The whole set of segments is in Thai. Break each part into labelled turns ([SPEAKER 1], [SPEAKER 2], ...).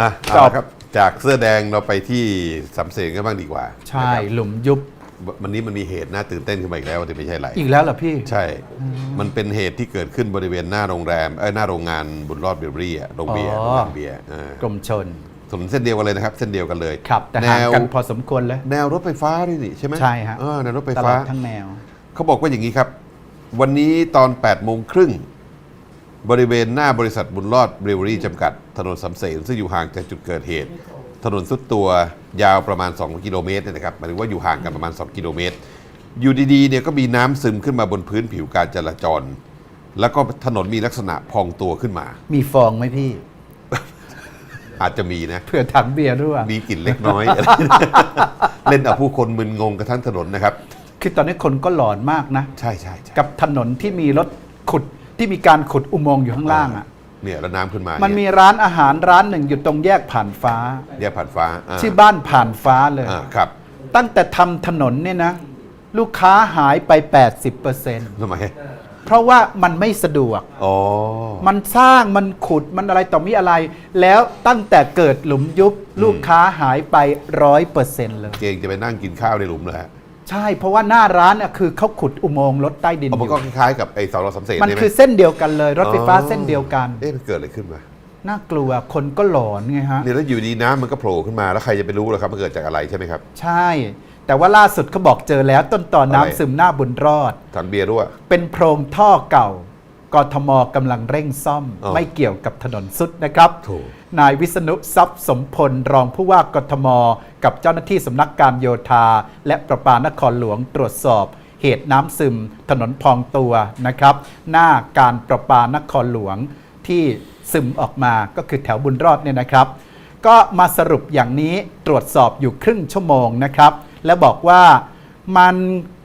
[SPEAKER 1] อะ
[SPEAKER 2] จ
[SPEAKER 1] เอา
[SPEAKER 2] บ
[SPEAKER 1] ละครับ จากเสื้อแดงเราไปที่สำเสงกันบ้างดีกว่า
[SPEAKER 2] ใช่
[SPEAKER 1] นะครับ
[SPEAKER 2] หลุมยุบ
[SPEAKER 1] วันนี้มันมีเหตุน่าตื่นเต้นขึ้นมาอีกแล้วแต่ไม่ใช่ไร
[SPEAKER 2] อีกแล้วเหรอพี่
[SPEAKER 1] ใช่ มันเป็นเหตุที่เกิดขึ้นบริเวณหน้าโรงแรม เอ้ย หน้าโรงงานบุญรอดเบเบอรี่อะโรงเบียร์
[SPEAKER 2] อ๋อ
[SPEAKER 1] โรงงานเบียร์อ่าก
[SPEAKER 2] รมชน
[SPEAKER 1] ถนนเส้นเดียวกันเลยนะครับ เส้นเดียวกันเลย
[SPEAKER 2] ครับ แต่
[SPEAKER 1] แน
[SPEAKER 2] ห่าง
[SPEAKER 1] ว
[SPEAKER 2] กันพอสมควรเลย
[SPEAKER 1] แนวรถไฟฟ้าด้วยนี่ใช่ไหม
[SPEAKER 2] ใช่ฮะ
[SPEAKER 1] เออแนวรถไฟ
[SPEAKER 2] ตล
[SPEAKER 1] ฟ้า
[SPEAKER 2] อดทั้งแนว
[SPEAKER 1] เขาบอกว่าอย่างนี้ครับ วันนี้ตอน8โมงครึ่ง บริเวณหน้าบริษัทบุญรอดเบรเวอรี่จำกัด ถนนสำเสนซึ่งอยู่ห่างจากจุดเกิดเหตุ ถนนสุดตัวยาวประมาณ 2 กิโลเมตรเนี่ยนะครับหมายถึงว่าอยู่ห่างกันประมาณ 2 กิโลเมตร อยู่ดีๆเนี่ยก็มีน้ำซึมขึ้นมาบนพื้นผิวการจราจร แล้วก็ถนนมีลักษณะพองตัวขึ้นมา
[SPEAKER 2] มีฟองไหมพี่
[SPEAKER 1] อาจจะมีนะ
[SPEAKER 2] เผื่อถังเบียร์รั่ว
[SPEAKER 1] มีกลิ่นเล็กน้อย เล่นเอาผู้คนมึนงงกันทั้งถนนนะครับ
[SPEAKER 2] คือตอนนี้คนก็หลอนมากนะ
[SPEAKER 1] ใช่ใช่ใช่
[SPEAKER 2] กับถนนที่มีรถขุด ที่มีการขุดอุโมงค์อยู่ข้างล่างอะ
[SPEAKER 1] เนี่ยแล้วน้ำขึ้นมา
[SPEAKER 2] มัน
[SPEAKER 1] เย
[SPEAKER 2] มีร้านอาหารร้านหนึ่งอยู่ตรงแยกผ่านฟ้า
[SPEAKER 1] แยกผ่านฟ้าอ่า
[SPEAKER 2] ที่บ้านผ่านฟ้าเลย
[SPEAKER 1] อ่าครับ
[SPEAKER 2] ตั้งแต่ทำถนนเนี่ยนะ ลูกค้าหายไป 80%
[SPEAKER 1] ทำไม
[SPEAKER 2] เพราะว่ามันไม่สะดวก
[SPEAKER 1] อ๋อ
[SPEAKER 2] มันสร้างมันขุดมันอะไรต่อมีอะไร แล้วตั้งแต่เกิดหลุมยุบ ลูกค้าหายไปร้อยเปอร์เซ็นต์เลย
[SPEAKER 1] เกงจะไปนั่งกินข้าวในหลุมเลยฮะ
[SPEAKER 2] ใช่เพราะว่าหน้าร้านน่ะคือเขาขุดอุโมงค์รถใต้ดิน
[SPEAKER 1] เอา
[SPEAKER 2] อ
[SPEAKER 1] มัน
[SPEAKER 2] ยู่
[SPEAKER 1] ก็คล้ายๆกับไอ้เสาเราสำเสน
[SPEAKER 2] มัน
[SPEAKER 1] ใช่ไหม
[SPEAKER 2] คือเส้นเดียวกันเลย รถไฟฟ้าเส้นเดียวกัน
[SPEAKER 1] เอ๊ะมันเกิดอะไรขึ้นมา
[SPEAKER 2] น่ากลัวคนก็หลอนไงฮะ
[SPEAKER 1] เนี่ยแล้วอยู่ดีน้ำมันก็โผล่ขึ้นมาแล้วใครจะไปรู้ล่ะครับมันเกิดจากอะไรใช่ไหมครับ
[SPEAKER 2] ใช่ แต่ว่าล่าสุดเขาบอกเจอแล้วต้นต่อน้ำ
[SPEAKER 1] อะไร
[SPEAKER 2] ซึมหน้าบุญรอด
[SPEAKER 1] ถังเบียร์รั่ว
[SPEAKER 2] เป็นโพรงท่อเก่า กทมกำลังเร่งซ่อม
[SPEAKER 1] อ๋อ
[SPEAKER 2] ไม่เกี่ยวกับถนนสุดนะครับ
[SPEAKER 1] โถ
[SPEAKER 2] นายวิษณุทรัพย์สมพลรองผู้ว่ากทม กับเจ้าหน้าที่สำนักการโยธา และประปานครหลวงตรวจสอบ เหตุน้ำซึม ถนนพองตัวนะครับ หน้าการประปานครหลวงที่ซึมออกมาก็คือแถวบุญรอดเนี่ยนะครับ ก็มาสรุปอย่างนี้ตรวจสอบอยู่ครึ่งชั่วโมงนะครับ และบอกว่ามัน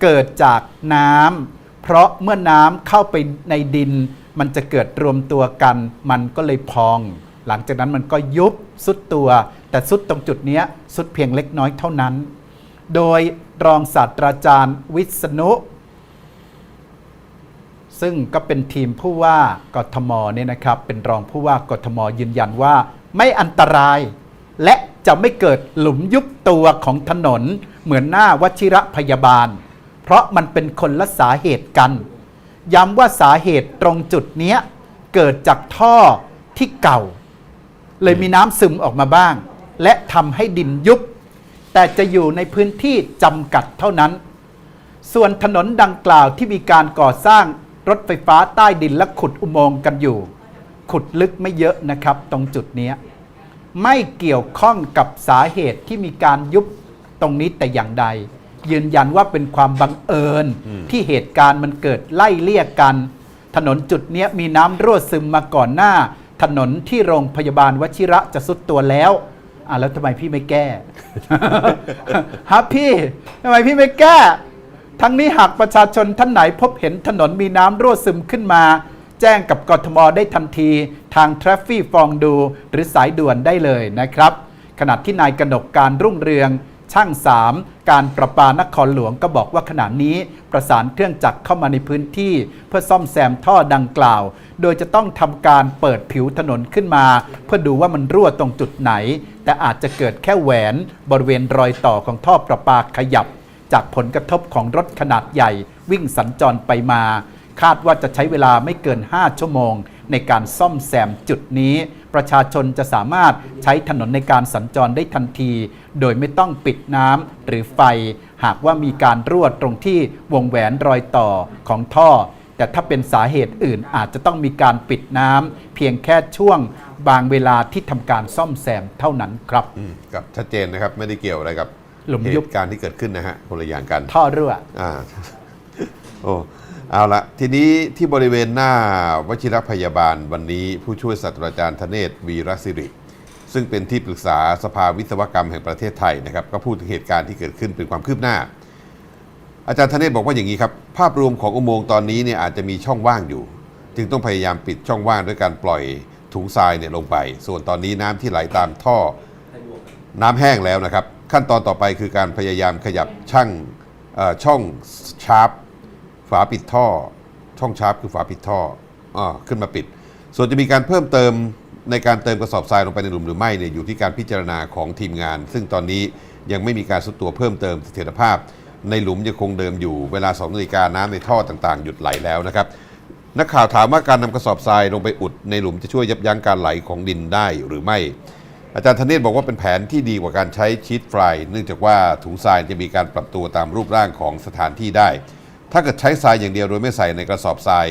[SPEAKER 2] เกิดจากน้ำ เพราะเมื่อน้ำเข้าไปในดิน มันจะเกิดรวมตัวกัน มันก็เลยพอง หลังจากนั้นมันก็ยุบสุดตัว แต่สุดตรงจุดนี้สุดเพียงเล็กน้อยเท่านั้น โดยรองศาสตราจารย์วิษณุซึ่งก็เป็นทีมผู้ว่ากทมเนี่ยนะครับ เป็นรองผู้ว่ากทมยืนยันว่าไม่อันตราย และจะไม่เกิดหลุมยุบตัวของถนนเหมือนหน้าวชิระพยาบาล เพราะมันเป็นคนละสาเหตุกัน ย้ำว่าสาเหตุตรงจุดเนี้ยเกิดจากท่อที่เก่า เลยมีน้ำซึมออกมาบ้าง และทำให้ดินยุบ แต่จะอยู่ในพื้นที่จำกัดเท่านั้น ส่วนถนนดังกล่าวที่มีการก่อสร้างรถไฟฟ้าใต้ดินและขุดอุโมงค์กันอยู่ ขุดลึกไม่เยอะนะครับ ตรงจุดนี้ไม่เกี่ยวข้องกับสาเหตุที่มีการยุบตรงนี้แต่อย่างใด ยืนยันว่าเป็นความบังเอิญที่เหตุการณ์มันเกิดไล่เลี่ยกัน ถนนจุดเนี้ยมีน้ำรั่วซึมมาก่อนหน้า ถนนที่โรงพยาบาลวชิระจะสุดตัวแล้วอะแล้วทำไมพี่ไม่แก้ฮะพี่ทำไมพี่ไม่แก้ ทั้งนี้หากประชาชนท่านไหนพบเห็นถนนมีน้ำรั่วซึมขึ้นมา แจ้งกับกทมได้ทันทีทาง t r a f f ฟองดู หรือสายด่วนได้เลยนะครับ ขณะที่นายกนกการรุ่งเรือง ช่างสามการประปานครหลวงก็บอกว่าขณะนี้ประสานเครื่องจักรเข้ามาในพื้นที่ เพื่อซ่อมแซมท่อดังกล่าว โดยจะต้องทำการเปิดผิวถนนขึ้นมา เพื่อดูว่ามันรั่วตรงจุดไหน แต่อาจจะเกิดแค่แหวนบริเวณรอยต่อของท่อประปาขยับ จากผลกระทบของรถขนาดใหญ่ วิ่งสัญจรไปมา คาดว่าจะใช้เวลาไม่เกิน 5 ชั่วโมง ในการซ่อมแซมจุดนี้ ประชาชนจะสามารถใช้ถนนในการสัญจรได้ทันที โดยไม่ต้องปิดน้ำหรือไฟ หากว่ามีการรั่วตรงที่วงแหวนรอยต่อของท่อ แต่ถ้าเป็นสาเหตุอื่นอาจจะต้องมีการปิดน้ำเพียงแค่ช่วงบางเวลาที่ทำการซ่อมแซมเท่านั้นครับ
[SPEAKER 1] อืมครับชัดเจนนะครับไม่ได้เกี่ยวอะไรกับ
[SPEAKER 2] หลุม
[SPEAKER 1] เห
[SPEAKER 2] ยุบ
[SPEAKER 1] ตุการณ์ที่เกิดขึ้นนะฮะคนละอย่างกัน
[SPEAKER 2] ท่อรั่ว
[SPEAKER 1] อ่า โอ้ เอาละทีนี้ที่บริเวณหน้าวชิรพยาบาลวันนี้ผู้ช่วยศาสตราจารย์ธเนศวีรศิริ ซึ่งเป็นที่ปรึกษาสภาวิศวกรรมแห่งประเทศไทยนะครับ ก็พูดถึงเหตุการณ์ที่เกิดขึ้นเป็นความคืบหน้า อาจารย์ธเนศบอกว่าอย่างนี้ครับ ภาพรวมของอุโมงค์ตอนนี้เนี่ยอาจจะมีช่องว่างอยู่ จึงต้องพยายามปิดช่องว่างด้วยการปล่อยถุงทรายเนี่ยลงไป ส่วนตอนนี้น้ำที่ไหลตามท่อ น้ำแห้งแล้วนะครับ ขั้นตอนต่อไปคือการพยายามขยับช่างช่องชาร์ป ฝาปิดท่อ ช่องชาร์ปคือฝาปิดท่ออขึ้นมาปิด ส่วนจะมีการเพิ่มเติมในการเติมกระสอบทรายลงไปในหลุมหรือไม่เนี่ยอยู่ที่การพิจารณาของทีมงาน ซึ่งตอนนี้ยังไม่มีการสุดตัวเพิ่มเติมเสถียรภาพ ในหลุมยังคงเดิมอยู่เวลา2นาฬิกาน้ำในท่อต่างๆ หยุดไหลแล้วนะครับนักข่าวถามว่าการนำกระสอบทรายลงไปอุดในหลุมจะช่วยยับยั้งการไหลของดินได้หรือไม่ อาจารย์ธเนศบอกว่าเป็นแผนที่ดีกว่าการใช้ชีตไฟล์เนื่องจากว่าถุงทรายจะมีการปรับตัวตามรูปร่างของสถานที่ได้ ถ้าเกิดใช้ทรายอย่างเดียวโดยไม่ใส่ในกระสอบทราย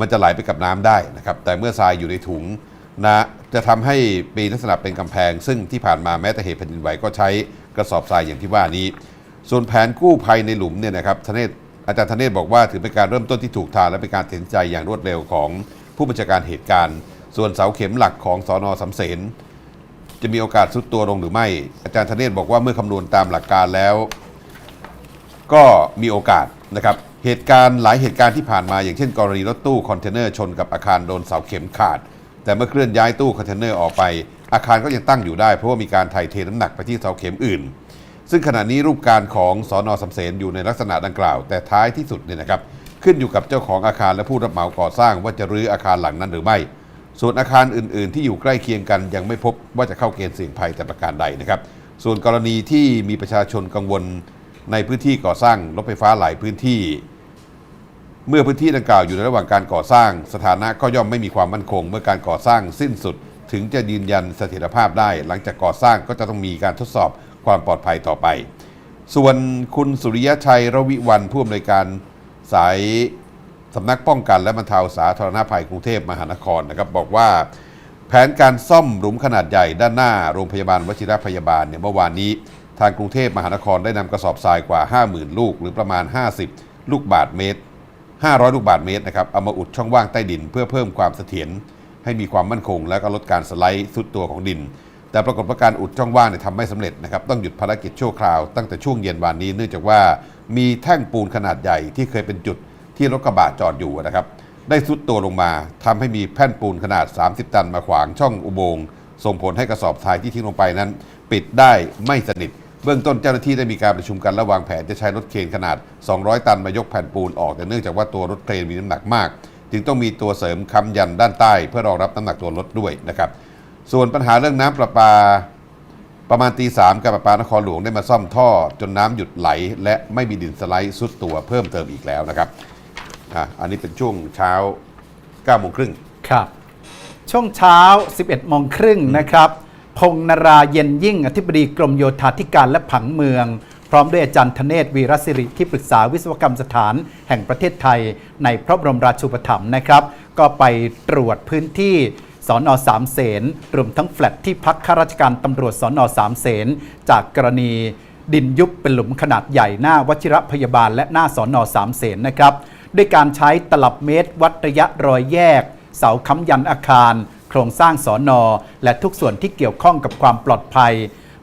[SPEAKER 1] มันจะไหลไปกับน้ำได้นะครับ แต่เมื่อทรายอยู่ในถุงนะจะทำให้มีลักษณะเป็นกำแพง ซึ่งที่ผ่านมาแม้แต่เหตุแผ่นดินไหวก็ใช้กระสอบทรายอย่างที่ว่านี้ ส่วนแผนกู้ภัยในหลุมเนี่ยนะครับธเนศอาจารย์ธเนศบอกว่าถือเป็นการเริ่มต้นที่ถูกทางและเป็นการตัดสินใจอย่างรวดเร็วของผู้บัญชาการเหตุการณ์ ส่วนเสาเข็มหลักของสอนอสำเสนจะมีโอกาสซุดตัวลงหรือไม่ อาจารย์ธเนศบอกว่าเมื่อคำนวณตามหลักการแล้ว ก็มีโอกาส นะครับเหตุการณ์หลายเหตุการณ์ที่ผ่านมาอย่างเช่น กรณีรถตู้คอนเทนเนอร์ชนกับอาคารโดนเสาเข็มขาด แต่เมื่อเคลื่อนย้ายตู้คอนเทนเนอร์ออกไป อาคารก็ยังตั้งอยู่ได้เพราะว่ามีการถ่ายเทน้ำหนักไปที่เสาเข็มอื่น ซึ่งขณะนี้รูปการของสอนอสำเสนอยู่ในลักษณะดังกล่าว แต่ท้ายที่สุดเนี่ยนะครับขึ้นอยู่กับเจ้าของอาคารและผู้รับเหมาก่อสร้างว่าจะรื้ออาคารหลังนั้นหรือไม่ ส่วนอาคารอื่น ๆ ที่อยู่ใกล้เคียงกันยังไม่พบว่าจะเข้าเกณฑ์เสี่ยงภัยแต่ประการใดนะครับส่วนกรณีที่มีประชาชนกังวล ในพื้นที่ก่อสร้างรถไฟฟ้าหลายพื้นที่ เมื่อพื้นที่ดังกล่าวอยู่ในระหว่างการก่อสร้าง สถานะก็ย่อมไม่มีความมั่นคง เมื่อการก่อสร้างสิ้นสุด ถึงจะยืนยันเสถียรภาพได้ หลังจากก่อสร้างก็จะต้องมีการทดสอบความปลอดภัยต่อไป ส่วนคุณสุริยชัยรวิวันผู้อำนวยการสายสำนักป้องกันและบรรเทาสาธารณภัยกรุงเทพมหานครนะครับบอกว่า แผนการซ่อมหลุมขนาดใหญ่ด้านหน้าโรงพยาบาลวชิรพยาบาลเนี่ยเมื่อวานนี้ ทางกรุงเทพมหานครได้นำกระสอบทรายกว่า 50,000 ลูก หรือประมาณ 50 ลูกบาทเมตร 500 ลูกบาทเมตรนะครับเอามาอุดช่องว่างใต้ดินเพื่อเพิ่มความเสถียรให้มีความมั่นคง และก็ลดการสไลด์สุดตัวของดิน แต่ปรากฏว่าการอุดช่องว่างเนี่ยทำไม่สำเร็จนะครับต้องหยุดภารกิจชั่วคราวตั้งแต่ช่วงเย็นวานนี้ เนื่องจากว่ามีแท่งปูนขนาดใหญ่ที่เคยเป็นจุดที่รถกระบะจอดอยู่นะครับได้สุดตัวลงมาทำให้มีแผ่นปูนขนาด 30 ตันมาขวางช่องอุโมงค์ส่งผลให้กระสอบทรายที่ทิ้งลงไปนั้น ปิดได้ไม่สนิท เบื้องต้นเจ้าหน้าที่ได้มีการประชุมกันและวางแผนจะใช้รถเครนขนาด 200 ตันมายกแผ่นปูนออก แต่เนื่องจากว่าตัวรถเครนมีน้ำหนักมาก จึงต้องมีตัวเสริมค้ำยันด้านใต้ เพื่อรองรับน้ำหนักตัวรถด้วยนะครับ ส่วนปัญหาเรื่องน้ำประปาประมาณตีสามการประปานครหลวงได้มาซ่อมท่อ จนน้ำหยุดไหล และไม่มีดินสไลด์ซุดตัวเพิ่มเติมอีกแล้วนะครับอะอันนี้เป็นช่วงเช้า9โมงครึ่ง
[SPEAKER 2] ครับ ช่วงเช้า 11โมงครึ่งนะครับ พงนราเย็นยิ่งอธิบดีกรมโยธาธิการและผังเมือง พร้อมด้วยอาจารย์ธเนศวีรศิริที่ปรึกษาวิศวกรรมสถานแห่งประเทศไทย ในพระบรมราชูปถัมภ์นะครับ ก็ไปตรวจพื้นที่สอนอสามเสนรวมทั้งแฟลตที่พักข้าราชการตำรวจสอนอสามเสนจากกรณีดินยุบเป็นหลุมขนาดใหญ่หน้าวชิระพยาบาลและหน้าสอนอสามเสนนะครับ ด้วยการใช้ตลับเมตร วัดระยะรอยแยก เสาค้ำยันอาคาร โครงสร้างสอนอและทุกส่วนที่เกี่ยวข้องกับความปลอดภัย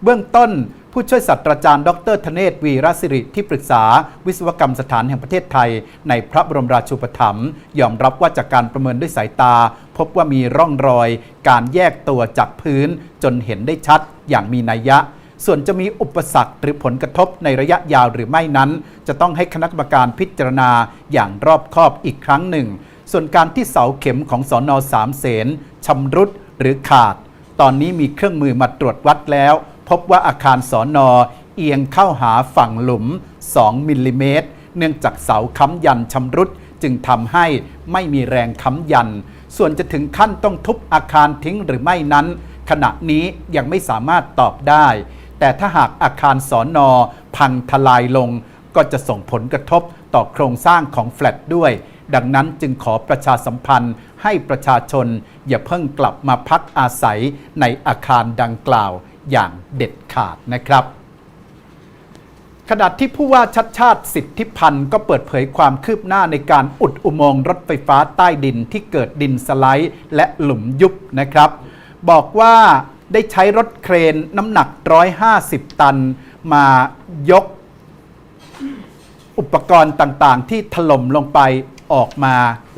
[SPEAKER 2] เบื้องต้นผู้ช่วยศาสตราจารย์ ดรธเนศวีรศิริที่ปรึกษา วิศวกรรมสถานแห่งประเทศไทย ในพระบรมราชูปถัมภ์ยอมรับว่าจากการประเมินด้วยสายตา พบว่ามีร่องรอย การแยกตัวจากพื้น จนเห็นได้ชัดอย่างมีนัยยะ ส่วนจะมีอุปสรรคหรือผลกระทบในระยะยาวหรือไม่นั้น จะต้องให้คณะกรรมการพิจารณาอย่างรอบคอบอีกครั้งหนึ่ง ส่วนการที่เสาเข็มของสอนอสามเสนชำรุดหรือขาด ตอนนี้มีเครื่องมือมาตรวจวัดแล้ว พบว่าอาคารสอนอเอียงเข้าหาฝั่งหลุม 2 มิลลิเมตร เนื่องจากเสาค้ำยันชำรุดจึงทำให้ไม่มีแรงค้ำยัน ส่วนจะถึงขั้นต้องทุบอาคารทิ้งหรือไม่นั้น ขณะนี้ยังไม่สามารถตอบได้ แต่ถ้าหากอาคารสอนอพังทลายลง ก็จะส่งผลกระทบต่อโครงสร้างของแฟลตด้วย ดังนั้นจึงขอประชาสัมพันธ์ให้ประชาชน อย่าเพิ่งกลับมาพักอาศัยในอาคารดังกล่าวอย่างเด็ดขาดนะครับขณะที่ผู้ว่าชัดชาติสิทธิพันธ์ก็เปิดเผยความคืบหน้าในการอุดอุโมงค์รถไฟฟ้าใต้ดินที่เกิดดินสไลด์และหลุมยุบนะครับ บอกว่าได้ใช้รถเครนน้ำหนัก 150 ตัน มายกอุปกรณ์ต่างๆ ที่ถล่มลงไป ออกมา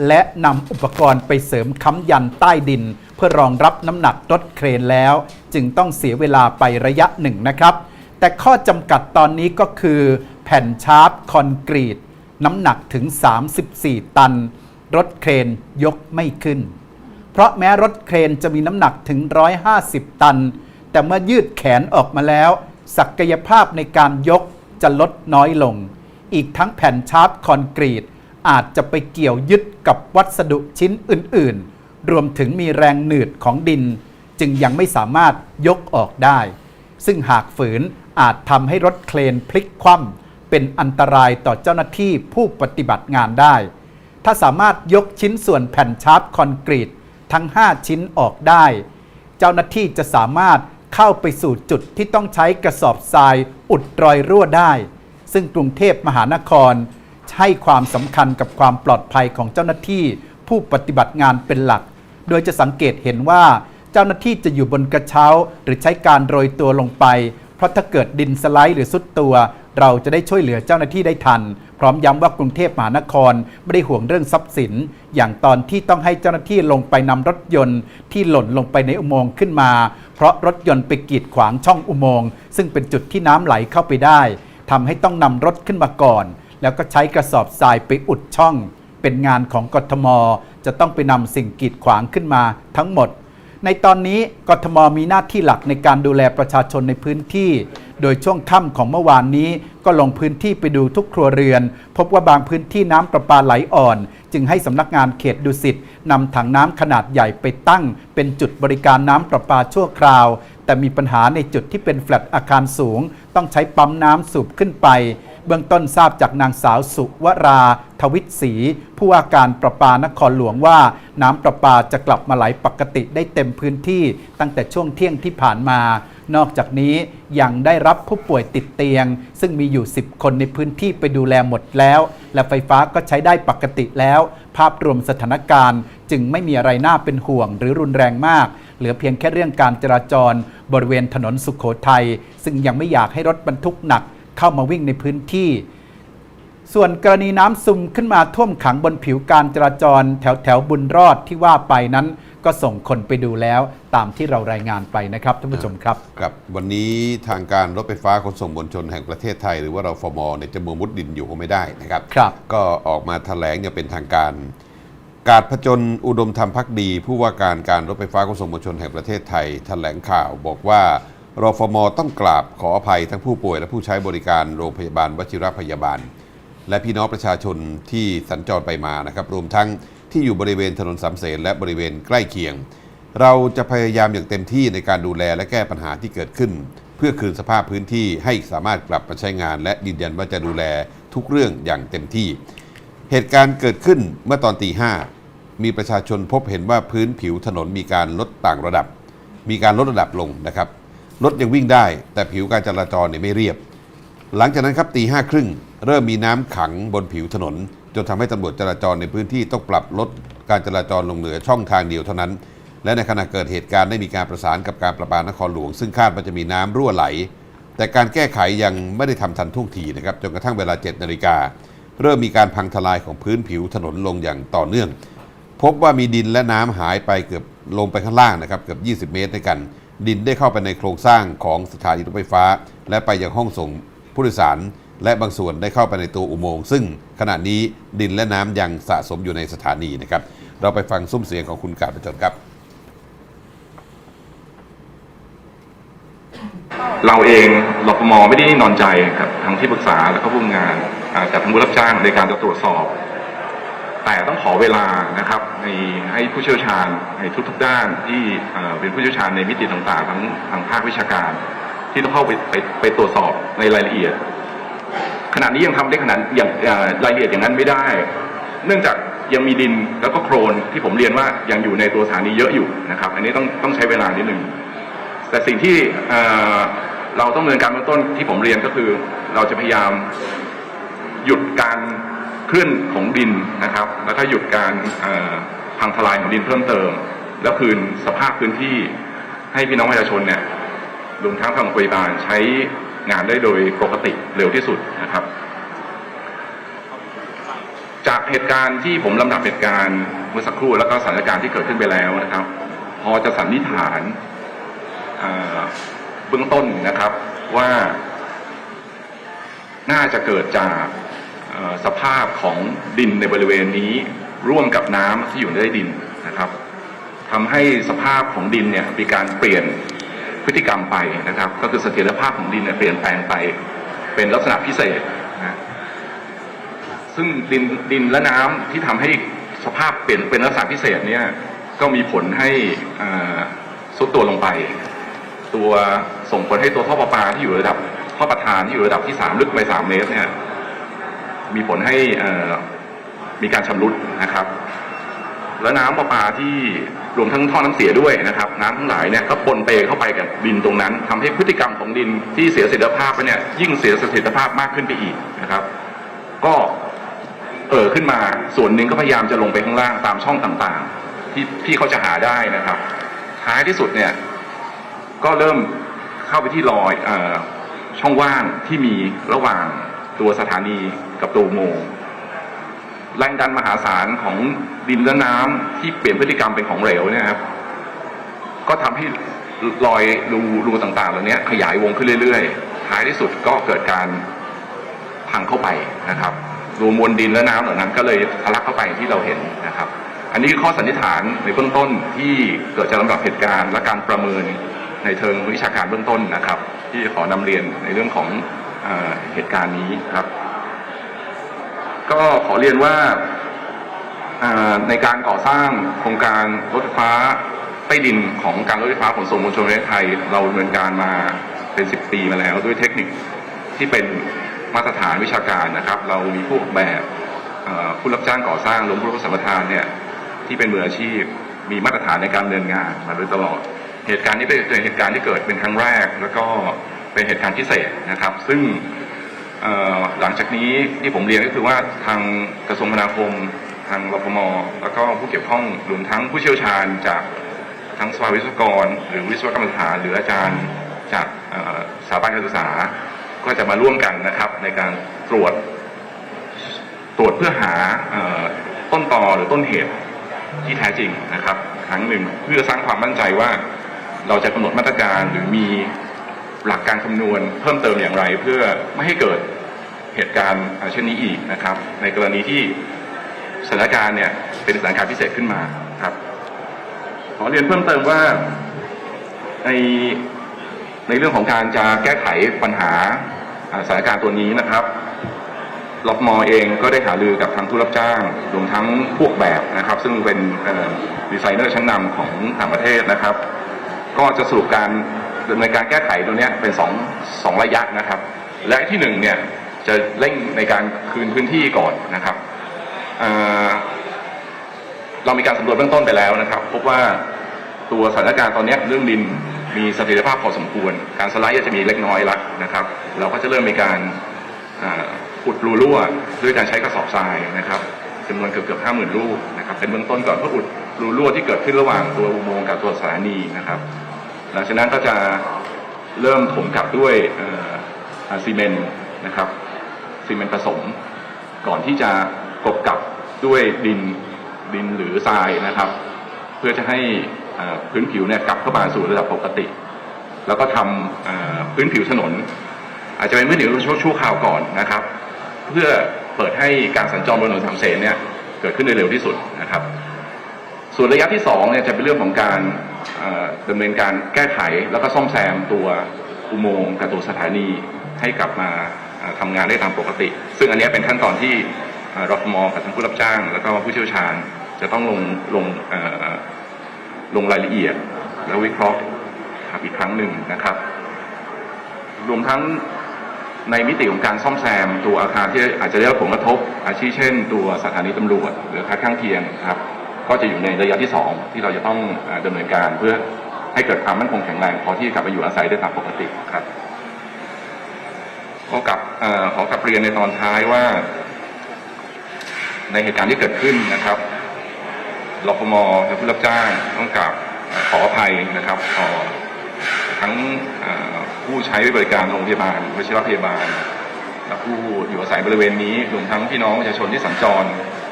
[SPEAKER 2] และนำอุปกรณ์ไปเสริมค้ำยันใต้ดิน เพื่อรองรับน้ำหนักรถเครนแล้ว จึงต้องเสียเวลาไประยะหนึ่งนะครับ แต่ข้อจำกัดตอนนี้ก็คือ แผ่นชาร์ปคอนกรีต น้ำหนักถึง 34 ตัน รถเครนยกไม่ขึ้น เพราะแม้รถเครนจะมีน้ำหนักถึง 150 ตัน แต่เมื่อยืดแขนออกมาแล้ว ศักยภาพในการยกจะลดน้อยลง อีกทั้งแผ่นชาร์ปคอนกรีต อาจจะไปเกี่ยวยึดกับวัสดุชิ้นอื่น ๆ รวมถึงมีแรงหนืดของดิน จึงยังไม่สามารถยกออกได้ ซึ่งหากฝืนอาจทำให้รถเครนพลิกคว่ำเป็นอันตรายต่อเจ้าหน้าที่ผู้ปฏิบัติงานได้ ถ้าสามารถยกชิ้นส่วนแผ่นชาร์ปคอนกรีตทั้ง 5 ชิ้นออกได้ เจ้าหน้าที่จะสามารถเข้าไปสู่จุดที่ต้องใช้กระสอบทรายอุดรอยรั่วได้ ซึ่งกรุงเทพมหานคร ให้ความสำคัญกับความปลอดภัยของเจ้าหน้าที่ผู้ปฏิบัติงานเป็นหลัก โดยจะสังเกตเห็นว่าเจ้าหน้าที่จะอยู่บนกระเช้า หรือใช้การโรยตัวลงไป เพราะถ้าเกิดดินสไลด์หรือสุดตัว เราจะได้ช่วยเหลือเจ้าหน้าที่ได้ทัน พร้อมย้ำว่ากรุงเทพมหานครไม่ได้ห่วงเรื่องทรัพย์สิน อย่างตอนที่ต้องให้เจ้าหน้าที่ลงไปนำรถยนต์ ที่หล่นลงไปในอุโมงค์ขึ้นมา เพราะรถยนต์ไปกีดขวางช่องอุโมงค์ซึ่งเป็นจุดที่น้ำไหลเข้าไปได้ทำให้ต้องนำรถขึ้นมาก่อน แล้วก็ใช้กระสอบทรายไปอุดช่อง เป็นงานของกทม จะต้องไปนำสิ่งกีดขวางขึ้นมาทั้งหมด ในตอนนี้กทมมีหน้าที่หลักในการดูแลประชาชนในพื้นที่ โดยช่วงค่ำของเมื่อวานนี้ก็ลงพื้นที่ไปดูทุกครัวเรือน พบว่าบางพื้นที่น้ำประปาไหลอ่อน จึงให้สำนักงานเขตดุสิตนำถังน้ำขนาดใหญ่ไปตั้ง เป็นจุดบริการน้ำประปาชั่วคราว แต่มีปัญหาในจุดที่เป็นแฟลตอาคารสูง ต้องใช้ปั๊มน้ำสูบขึ้นไป เบื้องต้นทราบจากนางสาวสุวราทวิศรีผู้ว่าการประปานครหลวงว่า น้ำประปาจะกลับมาไหลปกติได้เต็มพื้นที่ ตั้งแต่ช่วงเที่ยงที่ผ่านมา นอกจากนี้ยังได้รับผู้ป่วยติดเตียง ซึ่งมีอยู่ 10 คนในพื้นที่ไปดูแลหมดแล้ว และไฟฟ้าก็ใช้ได้ปกติแล้ว ภาพรวมสถานการณ์ จึงไม่มีอะไรน่าเป็นห่วงหรือรุนแรงมาก เหลือเพียงแค่เรื่องการจราจร บริเวณถนนสุขโขทัยซึ่งยังไม่อยากให้รถบรรทุกหนัก เข้ามาวิ่งในพื้นที่ ส่วนกรณีน้ำซึมขึ้นมาท่วมขังบนผิวการจราจร แถวแถวบุญรอดที่ว่าไปนั้น ก็ส่งคนไปดูแล้ว ตามที่เรารายงานไปนะครับท่านผู้ชมครับ
[SPEAKER 1] ครับ วันนี้ทางการรถไฟฟ้าขนส่งมวลชนแห่งประเทศไทย หรือว่าเราฟมเนี่ยจะมือมุดดินอยู่คงไม่ได้นะครับ
[SPEAKER 2] ครับ
[SPEAKER 1] ก็ออกมาแถลงอย่างเป็นทางการการผจญอุดมธรรมพักดี ผู้ว่าการการรถไฟฟ้าขนส่งมวลชนแห่งประเทศไทยแถลงข่าวบอกว่า รฟมต้องกราบขออภัยทั้งผู้ป่วยและผู้ใช้บริการโรงพยาบาลวชิรพยาบาล และพี่น้องประชาชนที่สัญจรไปมานะครับรวมทั้งที่อยู่บริเวณถนนสามเสนและบริเวณใกล้เคียง เราจะพยายามอย่างเต็มที่ในการดูแลและแก้ปัญหาที่เกิดขึ้น เพื่อคืนสภาพพื้นที่ให้สามารถกลับมาใช้งาน และยืนยันว่าจะดูแลทุกเรื่องอย่างเต็มที่ เหตุการณ์เกิดขึ้นเมื่อตอนตีห้ามีประชาชนพบเห็นว่าพื้นผิวถนนมีการลดต่างระดับ มีการลดระดับลงนะครับ รถยังวิ่งได้ แต่ผิวการจราจรเนี่ยไม่เรียบ หลังจากนั้นครับตีห้าครึ่งเริ่มมีน้ำขังบนผิวถนน จนทำให้ตำรวจจราจรในพื้นที่ต้องปรับลดการจราจรลงเหลือช่องทางเดียวเท่านั้น และในขณะเกิดเหตุการณ์ได้มีการประสานกับการประปานครหลวง ซึ่งคาดว่าจะมีน้ำรั่วไหล แต่การแก้ไขยังไม่ได้ทำทันท่วงทีนะครับจนกระทั่งเวลา7นาฬิกาเริ่มมีการพังทลายของพื้นผิวถนนลงอย่างต่อเนื่อง พบว่ามีดินและน้ำหายไปเกือบลงไปข้างล่างนะครับเกือบ 20 เมตรด้วยกัน ดินได้เข้าไปในโครงสร้างของสถานีรถไฟฟ้า และไปยังห้องส่งผู้โดยสาร และบางส่วนได้เข้าไปในตัวอุโมงค์ซึ่งขณะนี้ดินและน้ำยังสะสมอยู่ในสถานีนะครับ เราไปฟังซุ้มเสียงของคุณกาดประจนครับ
[SPEAKER 3] เราเองรปมไม่ได้นอนใจกับทางที่ปรึกษาและก็ผู้งานอ่าจากทางผู้รับจ้างในการจะตรวจสอบ แต่ต้องขอเวลานะครับในให้ผู้เชี่ยวชาญในทุกๆด้านที่เป็นผู้เชี่ยวชาญในมิติต่างๆทั้งทางภาควิชาการ ที่ต้องเข้าไปไปไปตรวจสอบในรายละเอียดขณะนี้ยังทำได้ขนาดอย่างรายละเอียดอย่างนั้นไม่ได้ เนื่องจากยังมีดินแล้วก็โครนที่ผมเรียนว่ายังอยู่ในตัวสถานีเยอะอยู่นะครับ อันนี้ต้องต้องใช้เวลานิดหนึ่งแต่สิ่งที่เเราต้องดำเนินการเบื้องต้นที่ผมเรียนก็คือ เราจะพยายามหยุดการ ลื่อนของดินนะครับ แล้วก็หยุดการพังทลายของดินเพิ่มเติม แล้วคืนสภาพพื้นที่ให้พี่น้องประชาชนเนี่ยรวมทั้งทางโรงพยาบาลใช้งานได้โดยปกติเร็วที่สุดนะครับ จากเหตุการณ์ที่ผมลำดับเหตุการณ์เมื่อสักครู่แล้วก็สถานการณ์ที่เกิดขึ้นไปแล้วนะครับ พอจะสันนิษฐานเบื้องต้นนะครับว่าน่าจะเกิดจาก สภาพของดินในบริเวณนี้ร่วมกับน้ำที่อยู่ในดินนะครับทำให้สภาพของดินเนี่ยมีการเปลี่ยนพฤติกรรมไปนะครับ ก็คือเสถียรภาพของดินเนี่ยเปลี่ยนแปลงไป เป็นลักษณะพิเศษนะซึ่งดินดินและน้ำที่ทำให้สภาพเปลี่ยนเป็นลักษณะพิเศษเนี่ยก็มีผลให้ซุดตัวลงไป ตัวส่งผลให้ตัวท่อประปาที่อยู่ระดับท่อประธานที่อยู่ระดับที่สามลึกไปสามเมตรเนี่ย มีผลให้มีการชำรุดนะครับ แล้วน้ำประปาที่รวมทั้งท่อน้ำเสียด้วยนะครับ น้ำทั้งหลายเนี่ยก็ปนเปเข้าไปกับดินตรงนั้นทำให้พฤติกรรมของดินที่เสียเสถียรภาพไปเนี่ยยิ่งเสียเสถียรภาพมากขึ้นไปอีกนะครับ ก็เอ่อขึ้นมาส่วนหนึ่งก็พยายามจะลงไปข้างล่างตามช่องต่างๆ ที่ที่เขาจะหาได้นะครับ ท้ายที่สุดเนี่ย ก็เริ่มเข้าไปที่รอยอช่องว่างที่มีระหว่างตัวสถานี กับตัวโมงแรงดันมหาศาลของดินและน้ำที่เปลี่ยนพฤติกรรมเป็นของเหลวเนี่ยครับ ก็ทำให้รอยรูรูต่างๆเหล่านี้ขยายวงขึ้นเรื่อยๆ ท้ายที่สุดก็เกิดการพังเข้าไปนะครับรูมวลดินและน้ำเหล่านั้น ก็เลยทะลักเข้าไปที่เราเห็นนะครับ อันนี้คือข้อสันนิษฐานในเบื้องต้นที่เกิดจากลำดับเหตุการณ์และการประเมินในเชิงวิชาการเบื้องต้นนะครับ ที่ขอนำเรียนในเรื่องของเอเหตุการณ์นี้ครับ ก็ขอเรียนว่าในการก่อสร้างโครงการรถไฟฟ้าใต้ดินของการรถไฟฟ้าขนส่งมวลชนแห่งประเทศไทย เราดำเนินการมาเป็นสิบปีมาแล้วด้วยเทคนิคที่เป็นมาตรฐานวิชาการนะครับ เรามีผู้ออกแบบผู้รับจ้างก่อสร้างรวมผู้รับสัมปทานเนี่ยที่เป็นมืออาชีพมีมาตรฐานในการดำเนินงานมาโดยตลอด เหตุการณ์นี้เป็นเหตุการณ์ที่เกิดเป็นครั้งแรก แล้วก็เป็นเหตุการณ์พิเศษนะครับ ซึ่ง หลังจากนี้ที่ผมเรียนก็คือว่าทางกระทรวงคมนาคม ทางรพมแล้วก็ผู้เกี่ยวข้องรวมทั้งผู้เชี่ยวชาญจากทั้งสภาวิศวกร หรือวิศวกรรมสถานหรืออาจารย์จากสถาบันการศึกษา ก็จะมาร่วมกันนะครับ ในการตรวจตรวจเพื่อหาอต้นตอหรือต้นเหตุที่แท้จริงนะครับครั้งหนึ่งเพื่อสร้างความมั่นใจว่าเราจะกำหนดมาตรการหรือมีหลักการคำนวณเพิ่มเติมอย่างไร เพื่อไม่ให้เกิด เหตุการณ์เช่นนี้อีกนะครับ ในกรณีที่สถานการณ์เนี่ยเป็นสถานการณ์พิเศษขึ้นมาครับ ขอเรียนเพิ่มเติมว่าในในเรื่องของการจะแก้ไขปัญหาสถานการณ์ตัวนี้นะครับรฟมเองก็ได้หารือกับทางผู้รับจ้างรวมทั้งพวกแบบนะครับ ซึ่งเป็นดีไซเนอร์ชั้นนำของต่างประเทศนะครับ ก็จะสรุปการดำเนินการแก้ไขตัวนี้เป็นสองสองระยะนะครับ และที่หนึ่งเนี่ย จะเร่งในการคืนพื้นที่ก่อนนะครับเเรามีการสำรวจเบื้องต้นไปแล้วนะครับ พบว่าตัวสถานการณ์ตอนนี้เรื่องดินมีเสถียรภาพพอสมควร การสไลด์จะมีเล็กน้อยละนะครับ เราก็จะเริ่มมีการอุดรูรั่วด้วยการใช้กระสอบทรายนะครับจำนวนเกือบเกือบห้าหมื่นลูกนะครับเป็นเบื้องต้นก่อนเพื่ออุดรูรั่วที่เกิดขึ้นระหว่างตัวอุโมงค์กับตัวสถานีนะครับ หลังจากนั้นก็จะเริ่มถมกลับด้วยซีเมนต์นะครับ ซีเมนต์ผสม ก่อนที่จะกบกับด้วยดินดินหรือทรายนะครับ เพื่อจะให้พื้นผิวเนี่ยกลับเข้ามาสู่ระดับปกติ แล้วก็ทำอ่าพื้นผิวถนน อาจจะเป็นพื้นผิวชั่วชั่วคราวก่อนนะครับ เพื่อเปิดให้การสัญจรบนถนนสามเสนเนี่ยเกิดขึ้นโดยเร็วที่สุดนะครับ ส่วนระยะที่สองเนี่ยจะเป็นเรื่องของการเอ่อดำเนินการแก้ไขแล้วก็ซ่อมแซมตัวอุโมงค์กับตัวสถานีให้กลับมา ทำงานได้ตามปกติ ซึ่งอันนี้เป็นขั้นตอนที่เอ่อรฟมกับทางผู้รับจ้าง แล้วก็ผู้เชี่ยวชาญ จะต้องลงลงลงรายละเอียด แล้ววิเคราะห์ครับอีกครั้งหนึ่งนะครับ รวมทั้งในมิติของการซ่อมแซมตัวอาคารที่อาจจะได้รับผลกระทบ อาชีพเช่น ตัวสถานีตำรวจ หรืออาคารข้างเคียงครับ ก็จะอยู่ในระยะที่สองที่เราจะต้องเอ่อดำเนินการเพื่อให้เกิดความมั่นคงแข็งแรงพอที่จะกลับไปอยู่อาศัยได้ตามปกติครับ ก็กลับขอกลับเรียนในตอนท้ายว่า ในเหตุการณ์ที่เกิดขึ้นนะครับรพมและผู้รับจ้างต้องกลับขออภัยนะครับต่อทั้งผู้ใช้บริการโรงพยาบาลวชิรพยาบาลและผู้อยู่อาศัยบริเวณนี้รวมทั้งพี่น้องประชาชนที่สัญจร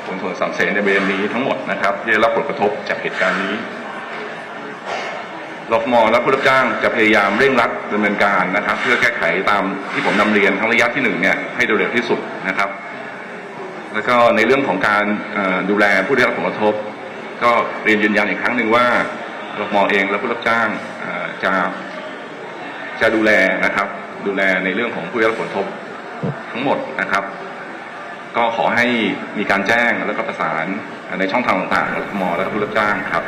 [SPEAKER 3] บนถนนสามเสนในบริเวณนี้ทั้งหมดนะครับที่ได้รับผลกระทบจากเหตุการณ์นี้ รฟมและผู้รับจ้างจะพยายามเร่งรัดดำเนินการนะครับ เพื่อแก้ไขตามที่ผมนำเรียนทั้งระยะที่หนึ่งเนี่ยให้เร็วที่สุดนะครับ แล้วก็ในเรื่องของการดูแลผู้ได้รับผลกระทบ ก็เรียนยืนยันอีกครั้งหนึ่งว่ารฟมเองและผู้รับจ้างจะจะดูแลนะครับ ดูแลในเรื่องของผู้ได้รับผลกระทบทั้งหมดนะครับ ก็ขอให้มีการแจ้งแล้วก็ประสานในช่องทางต่างๆรฟมและผู้รับจ้างครับ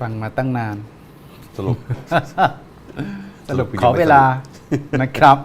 [SPEAKER 2] ฟังมาตั้งนาน
[SPEAKER 1] สรุป
[SPEAKER 2] สรุป
[SPEAKER 1] สรุป
[SPEAKER 2] ขอเวลานะครับ